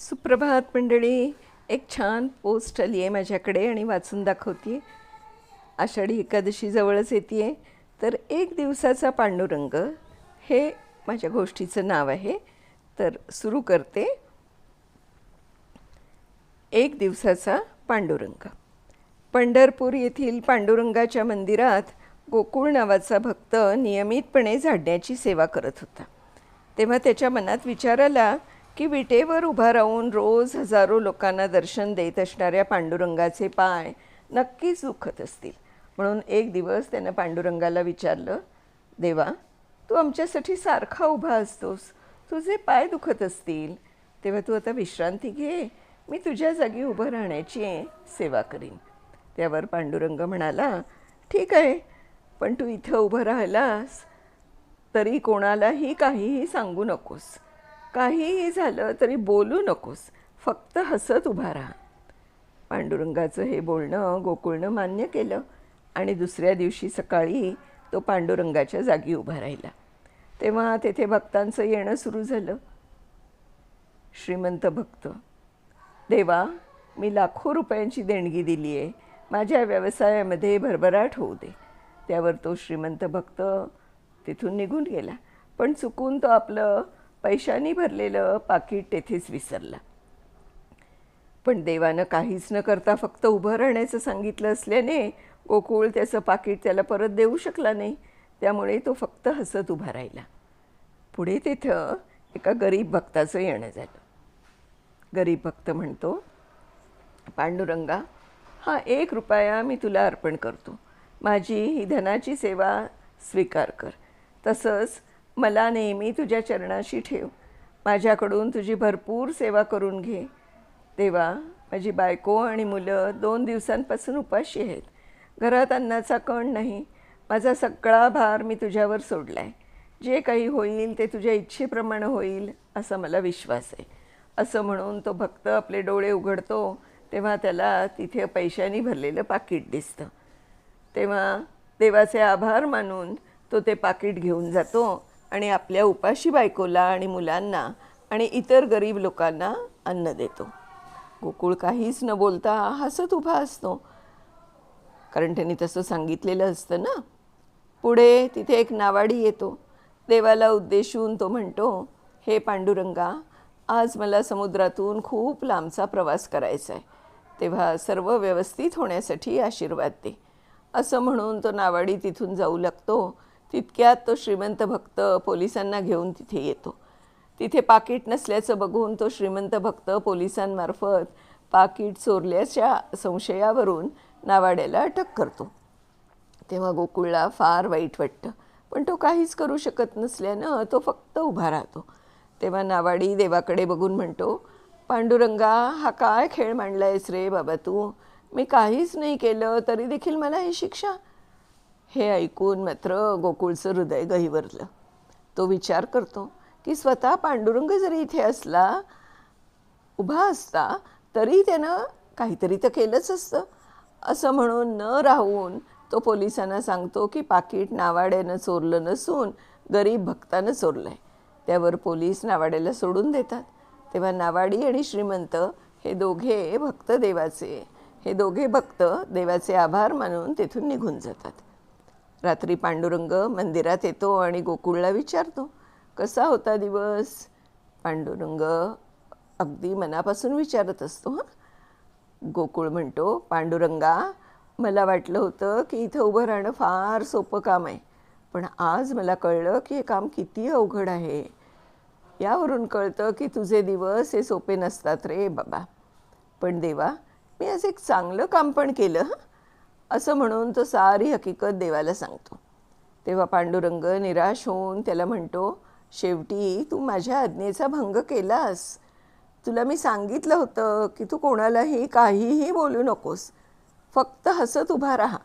सुप्रभात मंडळी एक छान पोस्ट आली आहे माझ्याकडे आणि वाचून दाखवते आषाढी एकादशी जवळच येते आहे तर एक दिवसाचा पांडुरंग हे माझ्या गोष्टीचं नाव आहे. तर सुरू करते. एक दिवसाचा पांडुरंग. पंढरपूर येथील पांडुरंगाच्या मंदिरात गोकुळ नावाचा भक्त नियमितपणे झाडण्याची सेवा करत होता. तेव्हा त्याच्या मनात विचार आला की विटेवर उभा राहून रोज हजारो लोकांना दर्शन देत असणाऱ्या पांडुरंगाचे पाय नक्कीच दुखत असतील. म्हणून एक दिवस त्यानं पांडुरंगाला विचारलं देवा तू आमच्यासाठी सारखा उभा असतोस. तुझे पाय दुखत असतील. तेव्हा तू आता विश्रांती घे. मी तुझ्या जागी उभं राहण्याची सेवा करीन. त्यावर पांडुरंग म्हणाला ठीक आहे पण तू इथं उभं राहिलास तरी कोणालाही काहीही सांगू नकोस. काहीही झालं तरी बोलू नकोस. फक्त हसत उभा राहा. पांडुरंगाचं हे बोलणं गोकुळनं मान्य केलं आणि दुसऱ्या दिवशी सकाळी तो पांडुरंगाच्या जागी उभा राहिला. तेव्हा तेथे भक्तांचं येणं सुरू झालं. श्रीमंत भक्त देवा मी लाखो रुपयांची देणगी दिली आहे माझ्या व्यवसायामध्ये भरभराट होऊ दे. त्यावर तो श्रीमंत भक्त तिथून निघून गेला. पण चुकून तो आपलं पैशांनी भरलेलं पाकिट तेथेच विसरला. पण देवानं काहीच न करता फक्त उभं राहण्याचं सांगितलं असल्याने गोकुळ त्याचं पाकिट त्याला परत देऊ शकला नाही. त्यामुळे तो फक्त हसत उभा राहिला. पुढे तिथं एका गरीब भक्ताचं येणं झालं. गरीब भक्त म्हणतो पांडुरंगा हा एक रुपया मी तुला अर्पण करतो. माझी ही धनाची सेवा स्वीकार कर. तसंच मला नेहमी तुझ्या चरणाशी ठेव. माझ्याकडून तुझी भरपूर सेवा करून घे. देवा माझी बायको आणि मुलं दोन दिवसांपासून उपाशी आहेत. घरात अन्नाचा कण नाही. माझा सगळा भार मी तुझ्यावर सोडला आहे जे काही होईल ते तुझ्या इच्छेप्रमाणे होईल असा मला विश्वास आहे. असं म्हणून तो भक्त आपले डोळे उघडतो तेव्हा त्याला तिथे पैशांनी भरलेलं पाकिट दिसतं. तेव्हा देवाचे आभार मानून तो ते पाकिट घेऊन जातो. आणि आपल्या उपाशी बायकोला आणि मुलांना आणि इतर गरीब लोकांना अन्न देतो. गोकुळ काहीच न बोलता हसत उभा असतो. कारण त्यांनी तसं सांगितलेलं असतं ना? पुढे तिथे एक नावाडी येतो. देवाला उद्देशून तो म्हणतो हे पांडुरंगा आज मला समुद्रातून खूप लांबचा प्रवास करायचा आहे. तेव्हा सर्व व्यवस्थित होण्यासाठी आशीर्वाद दे. असं म्हणून तो नावाडी तिथून जाऊ लागतो. तितक्यात तो श्रीमंत भक्त पोलिसांना घेऊन तिथे येतो. तिथे पाकिट नसल्याचं बघून तो श्रीमंत भक्त पोलिसांमार्फत पाकिट चोरल्याच्या संशयावरून नावाड्याला अटक करतो. तेव्हा गोकुळला फार वाईट वाटतं पण तो काहीच करू शकत नसल्यानं तो फक्त उभा राहतो. तेव्हा नावाडी देवाकडे बघून म्हणतो पांडुरंगा हा काय खेळ मांडला आहेस रे बाबा तू? मी काहीच नाही केलं तरी देखील मला ही शिक्षा हे ऐकून मात्र गोकुळचं हृदय गहिवरलं. तो विचार करतो की स्वतः पांडुरंग जरी इथे असला उभा असता तरी त्यानं काहीतरी तर केलंच असतं. असं म्हणून न राहून तो पोलिसांना सांगतो की पाकिट नावाड्यानं चोरलं नसून गरीब भक्तानं चोरलं आहे त्यावर पोलीस नावाड्याला सोडून देतात. तेव्हा नावाडी आणि श्रीमंत हे दोघे भक्त देवाचे हे दोघे भक्त देवाचे आभार मानून तेथून निघून जातात. रात्री पांडुरंग मंदिरात येतो आणि गोकुळला विचारतो कसा होता दिवस? पांडुरंग अगदी मनापासून विचारत असतो हां? गोकुळ म्हणतो पांडुरंगा मला वाटलं होतं की इथं उभं राहणं फार सोपं काम आहे पण आज मला कळलं की हे काम किती अवघड आहे. यावरून कळतं की तुझे दिवस हे सोपे नसतात रे बाबा. पण देवा मी आज एक चांगलं काम पण केलं हां? असं म्हणून तो सारी हकीकत देवाला सांगतो. तेव्हा पांडुरंग निराश होऊन त्याला म्हणतो शेवटी तू माझ्या आज्ञेचा भंग केलास. तुला मी सांगितलं होतं की तू कोणालाही काहीही बोलू नकोस. फक्त हसत उभा राहा.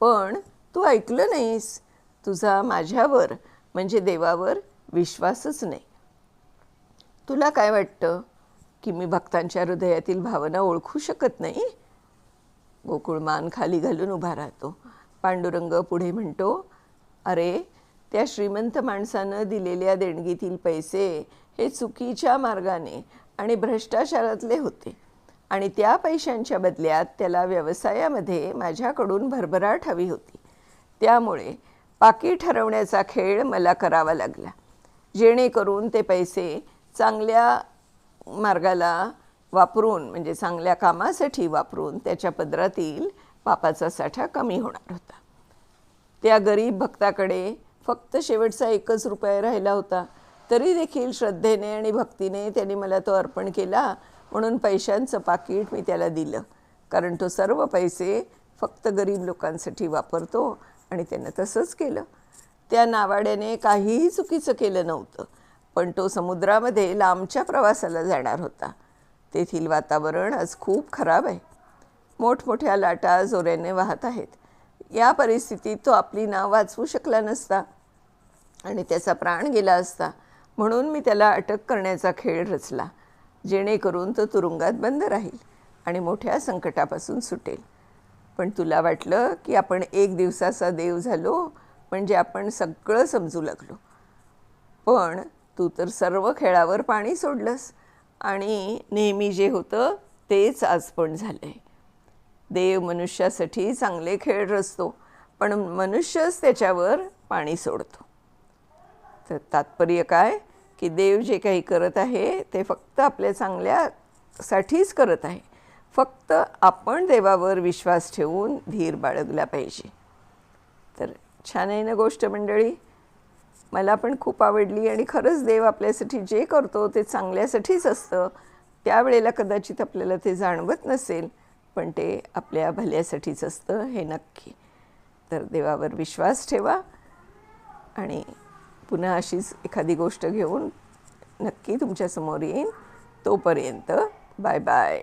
पण तू ऐकलं नाहीस. तुझा माझ्यावर म्हणजे देवावर विश्वासच नाही. तुला काय वाटतं की मी भक्तांच्या हृदयातील भावना ओळखू शकत नाही? गोकुळ मान खाली घालून उभा राहतो. पांडुरंग पुढे म्हणतो अरे त्या श्रीमंत माणसानं दिलेल्या देणगीतील पैसे हे चुकीच्या मार्गाने आणि भ्रष्टाचारातले होते आणि त्या पैशांच्या बदल्यात त्याला व्यवसायामध्ये माझ्याकडून भरभराट हवी होती. त्यामुळे पाकी ठरवण्याचा खेळ मला करावा लागला. जेणेकरून ते पैसे चांगल्या मार्गाला वापरून म्हणजे चांगल्या कामासाठी वापरून त्याच्या पदरातील पापाचा साठा कमी होणार होता. त्या गरीब भक्ताकडे फक्त शेवटचा एकच रुपया राहिला होता. तरी देखील श्रद्धेने आणि भक्तीने त्याने मला तो अर्पण केला. म्हणून पैशांचं पाकिट मी त्याला दिलं. कारण तो सर्व पैसे फक्त गरीब लोकांसाठी वापरतो आणि त्यानं तसंच केलं. त्या नावाड्याने काहीही चुकीचं केलं नव्हतं. पण तो समुद्रामध्ये लांबच्या प्रवासाला जाणार होता. तेथील वातावरण आज खूप खराब आहे. मोठमोठ्या लाटा जोऱ्याने वाहत आहेत. या परिस्थितीत तो आपली नाव वाचवू शकला नसता आणि त्याचा प्राण गेला असता. म्हणून मी त्याला अटक करण्याचा खेळ रचला जेणेकरून तो तुरुंगात बंद राहील आणि मोठ्या संकटापासून सुटेल. पण तुला वाटलं की आपण एक दिवसाचा देव झालो म्हणजे आपण सगळं समजू लागलो. पण तू तर सर्व खेळावर पाणी सोडलंस. आणि नेहमी जे होतं तेच आज पण झालं आहे देव मनुष्यासाठी चांगले खेळ रचतो पण मनुष्यच त्याच्यावर पाणी सोडतो. तर तात्पर्य काय? की देव जे काही करत आहे ते फक्त आपल्या चांगल्यासाठीच करत आहे. फक्त आपण देवावर विश्वास ठेवून धीर बाळगला पाहिजे. तर छान आहे ना गोष्ट मंडळी? मला पण खूप आवडली आणि खरंच देव आपल्यासाठी जे करतो ते चांगल्यासाठीच असतं. त्यावेळेला कदाचित आपल्याला ते जाणवत नसेल पण ते आपल्या भल्यासाठीच असतं हे नक्की. तर देवावर विश्वास ठेवा आणि पुन्हा अशीच एखादी गोष्ट घेऊन नक्की तुमच्यासमोर येईन. तोपर्यंत बाय बाय.